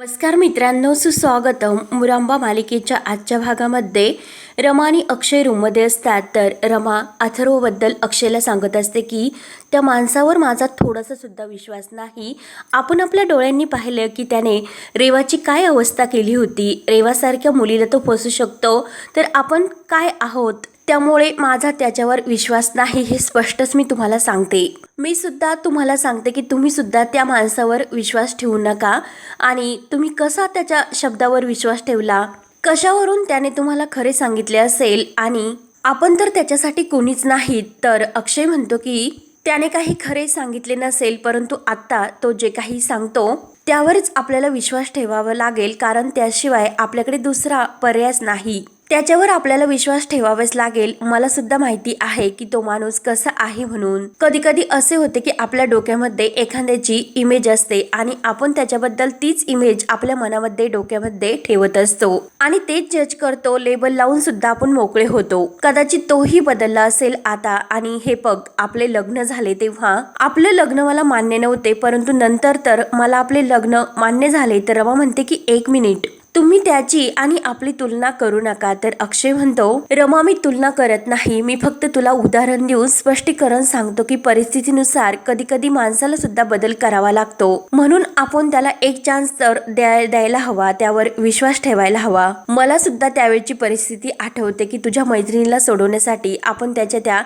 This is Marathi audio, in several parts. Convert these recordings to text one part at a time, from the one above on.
नमस्कार मित्रांनो सुस्वागतम. मुरांबा मालिकेच्या आजच्या भागामध्ये रमा आणि अक्षय रूममध्ये असतात. तर रमा अथर्वबद्दल अक्षयला सांगत असते की त्या माणसावर माझा थोडासा सुद्धा विश्वास नाही. आपण आपल्या डोळ्यांनी पाहिलं की त्याने रेवाची काय अवस्था केली होती? रेवासारख्या मुलीला तो फसू शकतो. तर आपण काय आहोत? त्यामुळे माझा त्याच्यावर विश्वास नाही हे स्पष्टच मी तुम्हाला सांगते. मी सुद्धा तुम्हाला सांगते की तुम्ही सुद्धा त्या माणसावर विश्वास ठेवू नका. आणि तुम्ही कसा त्याच्या शब्दावर विश्वास ठेवला? कशावरून त्याने तुम्हाला खरे सांगितले असेल? आणि आपण तर त्याच्यासाठी कोणीच नाहीत तर अक्षय म्हणतो की त्याने काही खरे सांगितले नसेल परंतु आत्ता तो जे काही सांगतो त्यावरच आपल्याला विश्वास ठेवावा लागेल कारण त्याशिवाय आपल्याकडे दुसरा पर्यायच नाही. त्याच्यावर आपल्याला विश्वास ठेवावाच लागेल. मला सुद्धा माहिती आहे की तो माणूस कसा आहे म्हणून. कधी कधी असे होते की आपल्या डोक्यामध्ये एखाद्याची इमेज असते आणि आपण त्याच्याबद्दल तीच इमेज आपल्या मनामध्ये डोक्यामध्ये ठेवत असतो. आणि तेच जज करतो लेबल लावून सुद्धा आपण मोकळे होतो. कदाचित तोही बदलला असेल आता. आणि हे पग आपले लग्न झाले तेव्हा. आपलं लग्न मला मान्य नव्हते परंतु नंतर तर मला आपले लग्न मान्य झाले तर रमा म्हणते की एक मिनिट तुम्ही त्याची आणि आपली तुलना करू नका. तर अक्षय म्हणतो रमा मी तुलना करत नाही. मी फक्त तुला उदाहरण देऊन स्पष्टीकरण सांगतो की परिस्थितीनुसार कधी कधी माणसाला सुद्धा बदल करावा लागतो. म्हणून आपण त्याला एक चान्स तर द्याय द्यायला हवा. त्यावर विश्वास ठेवायला हवा. मला सुद्धा त्यावेळची परिस्थिती आठवते की तुझ्या मैत्रिणीला सोडवण्यासाठी आपण त्याच्या त्या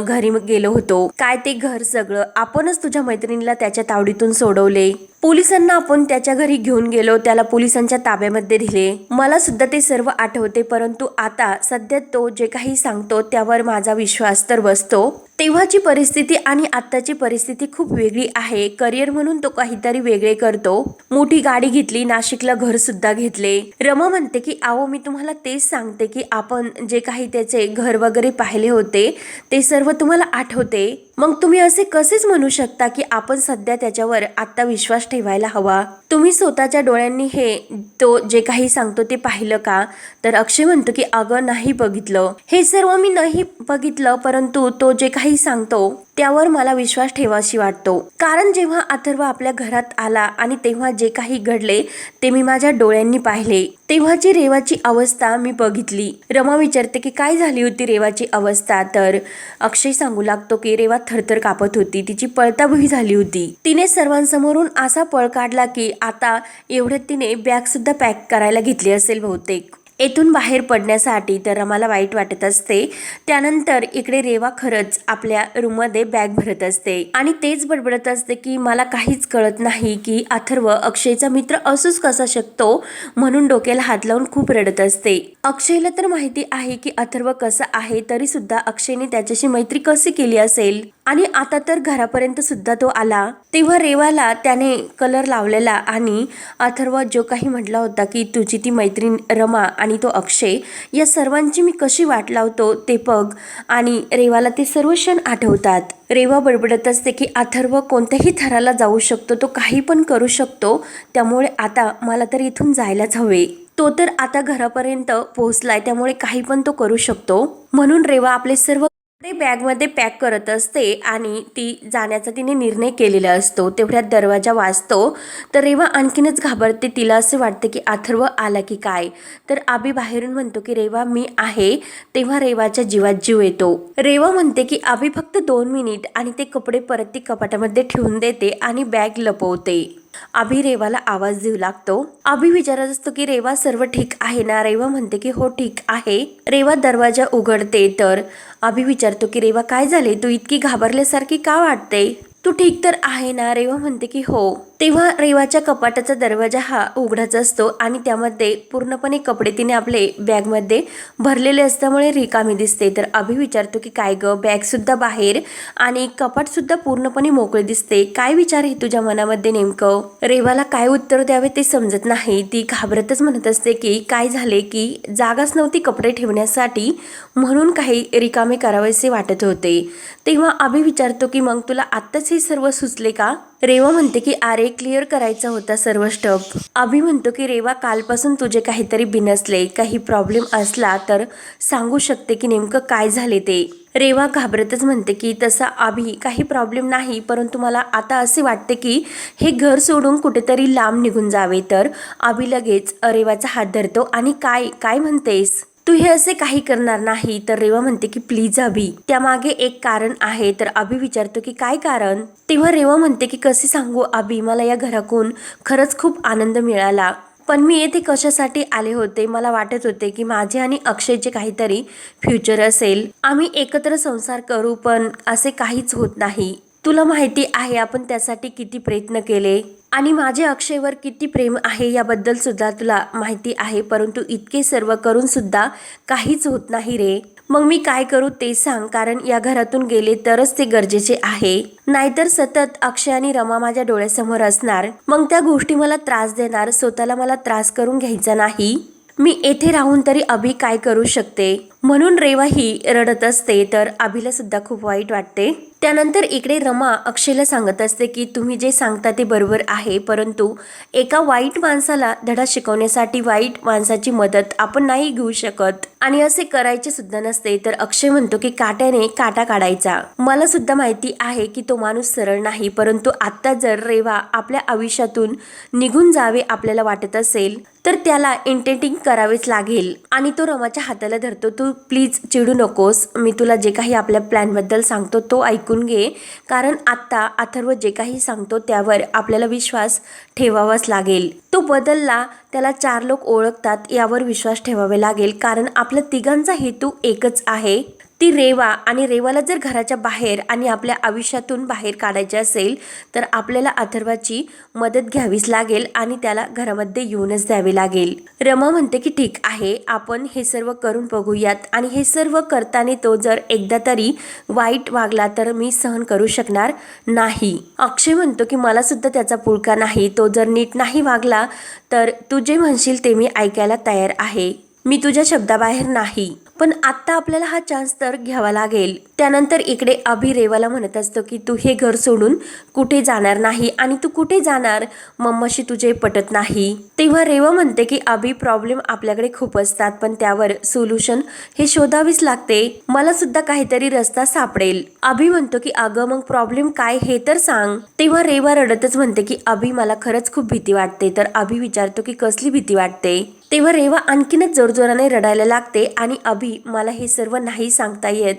घरी गेलो होतो. काय ते घर सगळं आपणच तुझ्या मैत्रिणीला त्याच्या तावडीतून सोडवले. पोलिसांना आपण त्याच्या घरी घेऊन गेलो त्याला पोलिसांच्या ताब्यामध्ये दिले. मला सुद्धा ते सर्व आठवते परंतु आता सध्या तो जे काही सांगतो त्यावर माझा विश्वास तर बसतो. तेव्हाची परिस्थिती आणि आत्ताची परिस्थिती खूप वेगळी आहे. करिअर म्हणून तो काहीतरी वेगळे करतो. मोठी गाडी घेतली नाशिकला घर सुद्धा घेतले. रमा म्हणते की आओ मी तुम्हाला तेच सांगते की आपण जे काही त्याचे घर वगैरे पाहिले होते ते सर्व तुम्हाला आठवते. मग तुम्ही असे कसेच म्हणू शकता की आपण सध्या त्याच्यावर आता विश्वास ठेवायला हवा? तुम्ही स्वतःच्या डोळ्यांनी हे तो जे काही सांगतो ते पाहिलं का? तर अक्षय म्हणतो की अगं नाही बघितलं. हे सर्व मी नाही बघितलं परंतु तो जे काही सांगतो त्यावर मला विश्वास ठेवाशी वाटतो. कारण जेव्हा अथर्व आपल्या घरात आला आणि तेव्हा जे काही घडले ते मी माझ्या डोळ्यांनी पाहिले. तेव्हाची रेवाची अवस्था मी बघितली. रमा विचारते की काय झाली होती रेवाची अवस्था? तर अक्षय सांगू लागतो की रेवा थरथर कापत होती. तिची पळताभुई झाली होती. तिने सर्वांसमोरून असा पळ काढला की आता एवढ्यात तिने बॅग सुद्धा पॅक करायला घेतली असेल बहुतेक. येथून बाहेर पडण्यासाठी तर आम्हाला वाईट वाटत असते. त्यानंतर इकडे रेवा खरंच आपल्या रूममध्ये बॅग भरत असते. आणि तेच बडबडत असते की मला काहीच कळत नाही की अथर्व अक्षयचा मित्र असूच कसा शकतो म्हणून डोक्याला हात लावून खूप रडत असते. अक्षयला तर माहिती आहे की अथर्व कसा आहे तरी सुद्धा अक्षयने त्याच्याशी मैत्री कशी केली असेल? आणि आता तर घरापर्यंत सुद्धा तो आला. तेव्हा रेवाला त्याने कलर लावलेला आणि अथर्व जो काही म्हटला होता की तुझी ती मैत्रीण रमा आणि आणि तो अक्षय या सर्वांची मी कशी वाट लावतो ते पग आणि रेवाला ते सर्व क्षण आठवतात. रेवा बडबडत असते की अथर्व कोणत्याही थराला जाऊ शकतो तो काही पण करू शकतो. त्यामुळे आता मला तर इथून जायलाच हवे. तो तर आता घरापर्यंत पोहोचलाय त्यामुळे काही पण तो करू शकतो. म्हणून रेवा आपले सर्व ते बॅगमध्ये पॅक करत असते आणि ती जाण्याचा तिने निर्णय केलेला असतो. तेवढ्यात दरवाजा वाजतो. तर रेवा आणखीनच घाबरते. तिला असे वाटते की अथर्व आला की काय? तर आबी बाहेरून म्हणतो की रेवा मी आहे. तेव्हा रेवाच्या जीवात जीव येतो. रेवा म्हणते की आबी फक्त दोन मिनिट आणि ते कपडे परत ती कपाटामध्ये ठेवून देते आणि बॅग लपवते. अभि रेवाला आवाज देऊ लागतो. अभि विचारत असतो की रेवा सर्व ठीक आहे ना? रेवा म्हणते की हो ठीक आहे. रेवा दरवाजा उघडते तर अभि विचारतो की रेवा काय झाले? तू इतकी घाबरल्यासारखी का वाटते? तू ठीक तर आहे ना? रेवा म्हणते की हो. तेव्हा रेवाच्या कपाटाचा दरवाजा हा उघडाच असतो आणि त्यामध्ये पूर्णपणे कपडे तिने आपले बॅगमध्ये भरलेले असल्यामुळे रिकामी दिसते. तर अभि विचारतो की काय गं बॅगसुद्धा बाहेर आणि कपाटसुद्धा पूर्णपणे मोकळे दिसते. काय विचार आहे तुझ्या मनामध्ये नेमकं? रेवाला काय उत्तर द्यावे ते समजत नाही. ती घाबरतच म्हणत असते की काय झाले की जागाच नव्हती कपडे ठेवण्यासाठी म्हणून काही रिकामे करावेसे वाटत होते. तेव्हा अभि विचारतो की मग तुला आत्ताच हे सर्व सुचले का? रेवा म्हणते की अरे क्लिअर करायचा होता सर्व स्टफ अभि म्हणतो की रेवा कालपासून तुझे काहीतरी बिनसले. काही प्रॉब्लेम असला तर सांगू शकते की नेमकं काय झाले ते. रेवा घाबरतच म्हणते की तसा आभी काही प्रॉब्लेम नाही परंतु मला आता असे वाटते की हे घर सोडून कुठेतरी लांब निघून जावे. तर अभि लगेच रेवाचा हात धरतो आणि काय काय म्हणतेस? तू हे असे काही करणार नाही. तर रेवा म्हणते की प्लीज अभि त्यामागे एक कारण आहे. तर अभि विचारतो की काय कारण? तेव्हा रेवा म्हणते की कसे सांगू अभि मला या घराकून खरंच खूप आनंद मिळाला. पण मी येथे कशासाठी आले होते? मला वाटत होते की माझे आणि अक्षयचे काहीतरी फ्युचर असेल. आम्ही एकत्र संसार करू पण असे काहीच होत नाही. तुला माहिती आहे आपण त्यासाठी किती प्रयत्न केले? आणि माझे अक्षयवर किती प्रेम आहे याबद्दल सुद्धा तुला माहिती आहे परंतु इतके सर्व करून सुद्धा काहीच होत नाही रे. मग मी काय करू ते सांग कारण या घरातून गेले तरच ते गरजेचे आहे. नाहीतर सतत अक्षय आणि रमा माझ्या डोळ्यासमोर असणार. मग त्या गोष्टी मला त्रास देणार स्वतःला मला त्रास करून घ्यायचा नाही. मी येथे राहून तरी अभि काय करू शकते? म्हणून रेवा ही रडत असते तर अभिला सुद्धा खूप वाईट वाटते. त्यानंतर इकडे रमा अक्षयला सांगत असते की तुम्ही जे सांगता ते बरोबर आहे परंतु एका वाईट माणसाला धडा शिकवण्यासाठी वाईट माणसाची मदत आपण नाही घेऊ शकत. आणि असे करायचे सुद्धा नसते तर अक्षय म्हणतो की काट्याने काटा काढायचा. मला सुद्धा माहिती आहे की तो माणूस सरळ नाही परंतु आत्ता जर रेवा आपल्या आयुष्यातून निघून जावे आपल्याला वाटत असेल तर त्याला इंटेंटिंग करावेच लागेल. आणि तो रमाच्या हाताला धरतो. तू प्लीज चिडू नकोस. मी तुला जे काही आपल्या प्लॅनबद्दल सांगतो तो ऐकून घे. कारण आत्ता अथर्व जे काही सांगतो त्यावर आपल्याला विश्वास ठेवावाच लागेल. तो बदलला. त्याला चार लोक ओळखतात. यावर विश्वास ठेवावे लागेल. कारण आपल्या तिघांचा हेतू एकच आहे. ती रेवा आणि रेवाला जर घराच्या बाहेर आणि आपल्या आयुष्यातून बाहेर काढायचे असेल तर आपल्याला अथर्वाची मदत घ्यावीच लागेल आणि त्याला घरामध्ये येऊनच द्यावे लागेल. रमा म्हणते की ठीक आहे आपण हे सर्व करून बघूयात आणि हे सर्व करताना तो जर एकदा तरी वाईट वागला तर मी सहन करू शकणार नाही. अक्षय म्हणतो की मला सुद्धा त्याचा पुळका नाही तो जर नीट नाही वागला तर तू जे म्हणशील ते मी ऐकायला तयार आहे. मी तुझ्या शब्दाबाहेर नाही. पण आत्ता आपल्याला हा चान्स तर घ्यावा लागेल. त्यानंतर इकडे अभि रेवाला म्हणत असतो की तू हे घर सोडून कुठे जाणार नाही आणि तू कुठे जाणार? मम्माशी तुझे पटत नाही. तेव्हा रेवा म्हणते की अभि प्रॉब्लेम आपल्याकडे खूप असतात पण त्यावर सोल्युशन हे शोधावीच लागते. मला सुद्धा काहीतरी रस्ता सापडेल. अभि म्हणतो की अगं मग प्रॉब्लेम काय हे तर सांग. तेव्हा रेवा रडतच म्हणते की अभि मला खरंच खूप भीती वाटते. तर अभि विचारतो की कसली भीती वाटते? तेव्हा रेवा आणखीनच जोरजोराने रडायला लागते आणि अभि मला हे सर्व नाही सांगता येत.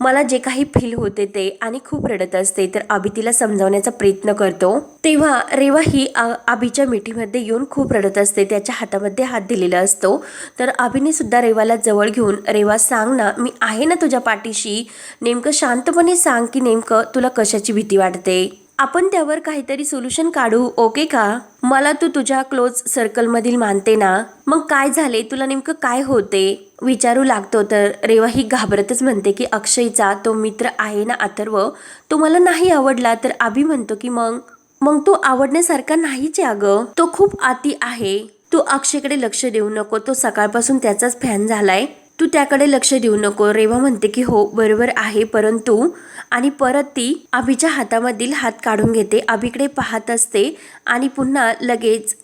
मला जे काही फील होते ते आणि खूप रडत असते तर अभि तिला समजावण्याचा प्रयत्न करतो. तेव्हा रेवा ही अ- अभिच्या मिठीमध्ये येऊन खूप रडत असते त्याच्या हातामध्ये हात दिलेला असतो. तर अभिने सुद्धा रेवाला जवळ घेऊन रेवा सांग ना मी आहे ना तुझ्या पाठीशी. नेमकं शांतपणे सांग की नेमकं तुला कशाची भीती वाटते? आपण त्यावर काहीतरी सोल्युशन काढू ओके का? मला तू तुझ्या क्लोज सर्कलमधील मानते ना? मग काय झाले? तुला नेमकं काय होते? विचारू लागतो तर. रेवा ही घाबरतच म्हणते की अक्षयचा तो मित्र आहे ना अथर्व? तो मला नाही आवडला तर आभी म्हणतो की मग? मग तो आवडण्यासारखा नाहीच आहे अगं. तो खूप आती आहे. तू अक्षयकडे लक्ष देऊ नको. तो सकाळपासून त्याचाच फॅन झालाय. तू त्याकडे लक्ष देऊ नको. रेवा म्हणते की हो बरोबर आहे. परंतु आणि परत ती अभिच्या हातामधील हात काढून घेते. अभिकडे पाहत असते आणि पुन्हा लगेच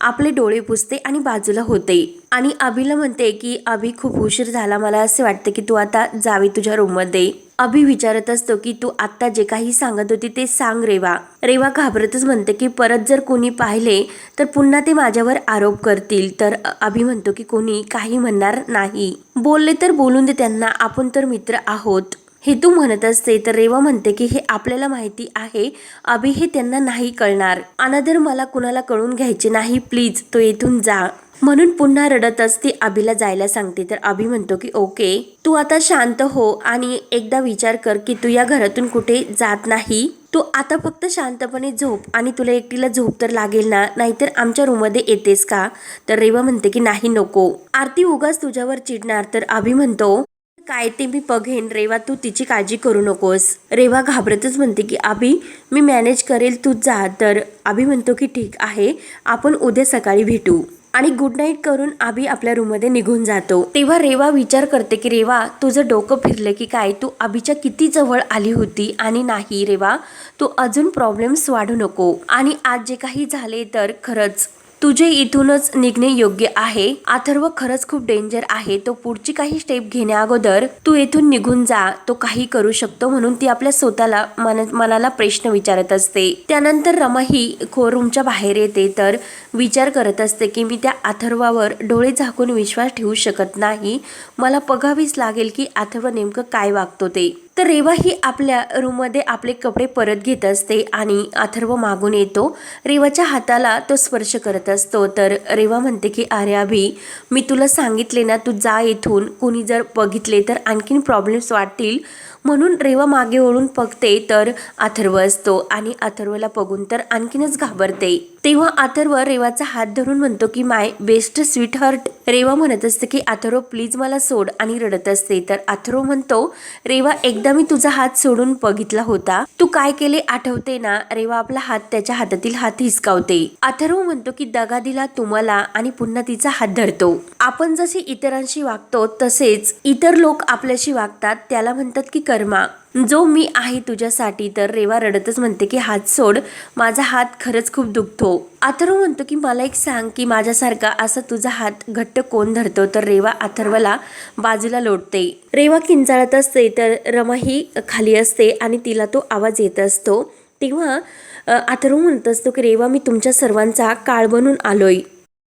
आपले डोळे पुसते आणि बाजूला होते. आणि अभिला म्हणते की अभि खूप उशीर झाला मला असे वाटते की तू आता जावे तुझ्या रूममध्ये. अभि विचारत असतो की तू आत्ता जे काही सांगत होती ते सांग रेवा. रेवा घाबरतच म्हणते की परत जर कोणी पाहिले तर पुन्हा ते माझ्यावर आरोप करतील. तर अभि म्हणतो की कोणी काही म्हणणार नाही. बोलले तर बोलून दे त्यांना आपण तर मित्र आहोत. हे तू म्हणत असते तर रेवा म्हणते की हे आपल्याला माहिती आहे. अभि हे त्यांना नाही कळणार. अनादर मला कुणाला कळून घ्यायचे नाही. प्लीज तो येथून जा. म्हणून पुन्हा रडतच ती अभिला जायला सांगते. तर अभि म्हणतो की ओके. तू आता शांत हो आणि एकदा विचार कर की तू या घरातून कुठे जात नाही? तू आता फक्त शांतपणे झोप आणि तुला एकटीला झोप तर लागेल ना? नाहीतर आमच्या रूममध्ये येतेस का? तर रेवा म्हणते की नाही नको. आरती उगाच तुझ्यावर चिडणार. तर अभि म्हणतो काय ते मी बघेन. रेवा तू तिची काळजी करू नकोस. रेवा घाबरतच म्हणते की आबी मी मॅनेज करेल तू जा. तर आभी म्हणतो की ठीक आहे आपण उद्या सकाळी भेटू. आणि गुड नाईट करून आभी आपल्या रूममध्ये निघून जातो. तेव्हा रेवा विचार करते की रेवा तुझं डोकं फिरलं की काय? तू आभीच्या किती जवळ आली होती आणि नाही रेवा? तू अजून प्रॉब्लेम्स वाढू नको. आणि आज जे काही झाले तर खरंच तुझे इथूनच निघणे योग्य आहे. अथर्व खरंच खूप डेंजर आहे. तो पुढची काही स्टेप घेण्या अगोदर तू येथून निघून जा. तो काही करू शकतो म्हणून ती आपल्या स्वतःला मन मनाला प्रश्न विचारत असते. त्यानंतर रमा ही खोरूमच्या बाहेर येते. तर विचार करत असते की मी त्या अथर्वावर डोळे झाकून विश्वास ठेवू शकत नाही. मला बघावीच लागेल की अथर्व नेमकं काय वागतो ते. तर रेवा ही आपल्या रूममध्ये आपले कपडे परत घेत असते आणि अथर्व मागून येतो. रेवाच्या हाताला तो स्पर्श करत असतो. तर रेवा म्हणते की अरे अभि मी तुला सांगितले ना तू जा इथून. कोणी जर बघितले तर आणखीन प्रॉब्लेम्स वाटतील. म्हणून रेवा मागे ओळून बघते तर अथर्व असतो आणि अथर्वला बघून तर आणखीनच घाबरते. तेव्हा अथर्व रेवाचा हात धरून म्हणतो की माय बेस्ट स्वीटहर्ट रेवा म्हणत असते की अथर्व प्लीज मला सोड आणि रडत असते. तर अथर्व म्हणतो रेवा एकदा मी तुझा हात सोडून बघितला होता. तू काय केले आठवते ना? रेवा आपला हात त्याच्या हातातील हात हिसकावते. अथर्व म्हणतो की दगा दिला तुम्हाला आणि पुन्हा तिचा हात धरतो. आपण जसे इतरांशी वागतो तसेच इतर लोक आपल्याशी वागतात त्याला म्हणतात की कर्मा. जो मी आहे तुझ्यासाठी तर रेवा रडतच म्हणते की हात सोड माझा हात खरंच खूप दुखतो. अथर्व म्हणतो की मला एक सांग की माझ्यासारखा असा तुझा हात घट्ट कोण धरतो? तर रेवा अथर्वला बाजूला लोटते. रेवा किंचाळत असते तर रमा ही खाली असते आणि तिला तो आवाज येत असतो. तेव्हा अथर्व म्हणत असतो की रेवा मी तुमच्या सर्वांचा काळ बनून आलोय.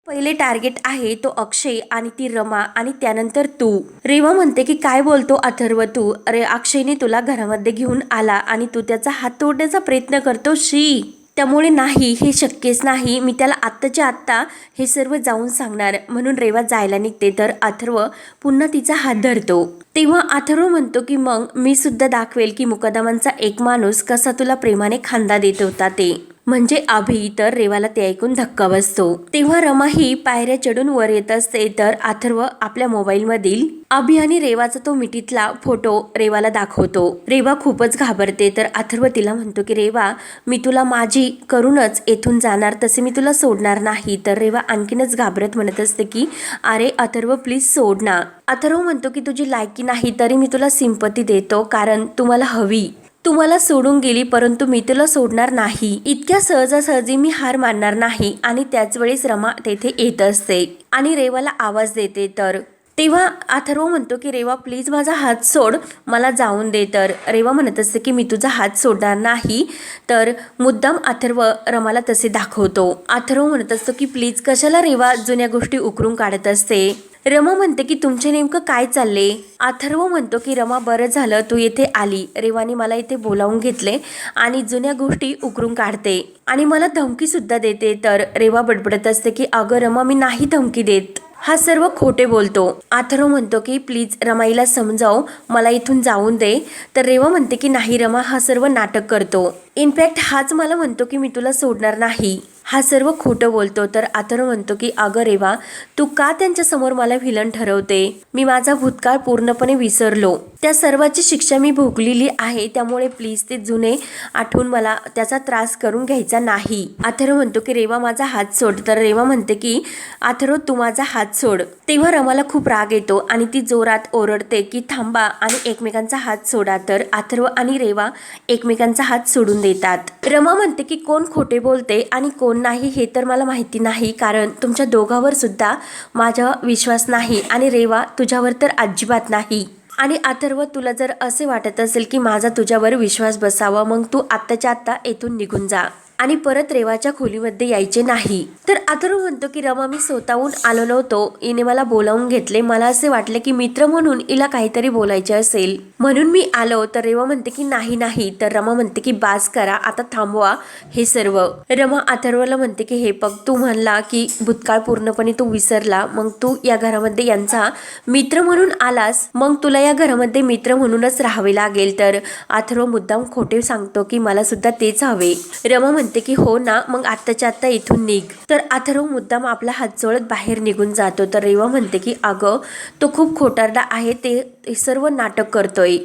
पहिले टार्गेट आहे तो अक्षय आणि ती रमा आणि त्यानंतर तू. रेवा म्हणते की काय बोलतो अथर्व तू? अरे अक्षयने तुला घरामध्ये घेऊन आला आणि तू त्याचा हात तोडण्याचा प्रयत्न करतो शी. त्यामुळे नाही हे शक्यच नाही. मी त्याला आत्ताच्या आत्ता हे सर्व जाऊन सांगणार. म्हणून रेवा जायला निघते. तर अथर्व पुन्हा तिचा हात धरतो. तेव्हा अथर्व म्हणतो की मग मी सुद्धा दाखवेल की मुकदमांचा एक माणूस कसा तुला प्रेमाने खांदा देत होता ते. म्हणजे आभी तर रेवाला ते ऐकून धक्का बसतो. तेव्हा रमा ही पायऱ्या चढून वर येत असते तर अथर्व आपल्या मोबाईल मधील अभि आणि रेवाचा तो मिठीतला फोटो रेवाला दाखवतो. रेवा खूपच घाबरते तर अथर्व तिला म्हणतो की रेवा मी तुला माझी करूनच येथून जाणार तसे मी तुला सोडणार नाही. तर रेवा आणखीनच घाबरत म्हणत असते की अरे अथर्व प्लीज सोड ना. अथर्व म्हणतो की तुझी लायकी नाही तरी मी तुला सिंपती देतो कारण तुम्हाला हवी. तू मला सोडून गेली परंतु मी तुला सोडणार नाही. इतक्या सहजासहजी मी हार मानणार नाही आणि त्याच वेळेस रमा तेथे येत असते आणि रेवाला आवाज देते तर. तेव्हा अथर्व म्हणतो की रेवा प्लीज माझा हात सोड मला जाऊन दे तर. रेवा म्हणत असते की मी तुझा हात सोडणार नाही. तर मुद्दाम अथर्व रमाला तसे दाखवतो. अथर्व म्हणत असतो की प्लीज कशाला रेवा जुन्या गोष्टी उकरून काढत असते? रमा म्हणते की तुमचे नेमकं काय चालले अथर्व म्हणतो की रमा बरं झालं तू येथे आली. रेवाने मला इथे बोलावून घेतले आणि जुन्या गोष्टी उकरून काढते. आणि मला धमकी सुद्धा देते तर रेवा बडबडत असते की अगं रमा मी नाही धमकी देत. हा सर्व खोटे बोलतो. अथर्व म्हणतो की प्लीज रमाईला समजाव मला इथून जाऊन दे. तर रेवा म्हणते की नाही रमा हा सर्व नाटक करतो. इनफॅक्ट हाच मला म्हणतो की मी तुला सोडणार नाही. हा सर्व खोटं बोलतो. तर अथर्व म्हणतो की अगं रेवा तू का त्यांच्यासमोर मला व्हिलन ठरवते? मी माझा भूतकाळ पूर्णपणे विसरलो. त्या सर्वाची शिक्षा मी भोगलेली आहे त्यामुळे प्लीज ते जुने आठवून मला त्याचा त्रास करून घ्यायचा नाही. अथर्व म्हणतो की रेवा माझा हात सोड. तर रेवा म्हणते की अथर्व तू माझा हात सोड. तेव्हा रमाला खूप राग येतो आणि ती जोरात ओरडते की थांबा आणि एकमेकांचा हात सोडा. तर अथर्व आणि रेवा एकमेकांचा हात सोडून देतात. रमा म्हणते की कोण खोटे बोलते आणि कोण नाही हे तर मला माहिती नाही कारण तुमच्या दोघांवर सुद्धा माझा विश्वास नाही आणि रेवा तुझ्यावर तर अजिबात नाही. आणि अथर्व तुला जर असे वाटत असेल की माझा तुझ्यावर विश्वास बसावा मग तू आत्ताच्या आत्ता येथून निघून जा. आणि परत रेवाच्या खोलीमध्ये यायचे नाही. तर अथर्व म्हणतो की रमा मी स्वतःहून आलो नव्हतो. हिने मला बोलावून घेतले. मला असे वाटले की मित्र म्हणून हिला काहीतरी बोलायचे असेल. म्हणून मी आलो. तर रेवा म्हणते की नाही नाही. तर रमा म्हणते की बास करा. आता थांबवा हे सर्व. रमा अथर्वला म्हणते की हे बघ तू म्हणला की भूतकाळ पूर्णपणे तू विसरला. मग तू या घरामध्ये यांचा मित्र म्हणून आलास. मग तुला या घरामध्ये मित्र म्हणूनच राहावे लागेल. तर अथर्व मुद्दाम खोटे सांगतो की मला सुद्धा तेच हवे. रमा म्हणते म्हणते की हो ना मग आत्ताच्या आत्ता इथून निघ. तर अथर्व मुद्दाम आपला हात जोडत बाहेर निघून जातो. तर रेवा म्हणते की अगं तो खूप खोटारडा आहे ते ते सर्व नाटक करतोय.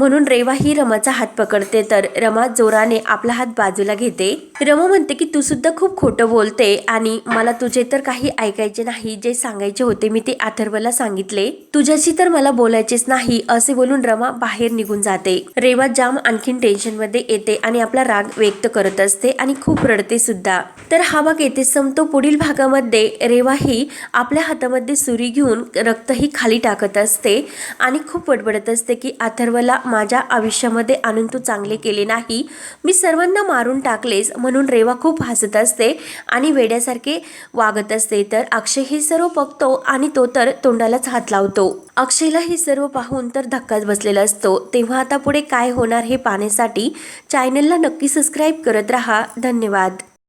म्हणून रेवा ही रमाचा हात पकडते. तर रमा जोराने आपला हात बाजूला घेते. रमा म्हणते की तू सुद्धा खूप खोटं बोलते आणि मला तुझे तर काही ऐकायचे नाही. जे सांगायचे होते मी ते अथर्वला सांगितले. तुझ्याशी तर मला बोलायचेच नाही असे बोलून रमा बाहेर निघून जाते. रेवा जाम आणखीन टेन्शनमध्ये येते आणि आपला राग व्यक्त करत असते आणि खूप रडते सुद्धा. तर हा भाग येथे संपतो. पुढील भागामध्ये रेवा ही आपल्या हातामध्ये सुरी घेऊन रक्तही खाली टाकत असते आणि खूप बडबडत असते की अथर्वला माझ्या आयुष्यामध्ये आणून तू चांगले केले नाही. मी सर्वांना मारून टाकलेस म्हणून रेवा खूप हसत असते आणि वेड्यासारखे वागत असते. तर अक्षय हे सर्व बघतो आणि तो तर तोंडालाच हात लावतो. अक्षयला हे सर्व पाहून तर धक्काच बसलेला असतो. तेव्हा आता पुढे काय होणार हे पाहण्यासाठी चॅनलला नक्की सबस्क्राईब करत राहा. धन्यवाद.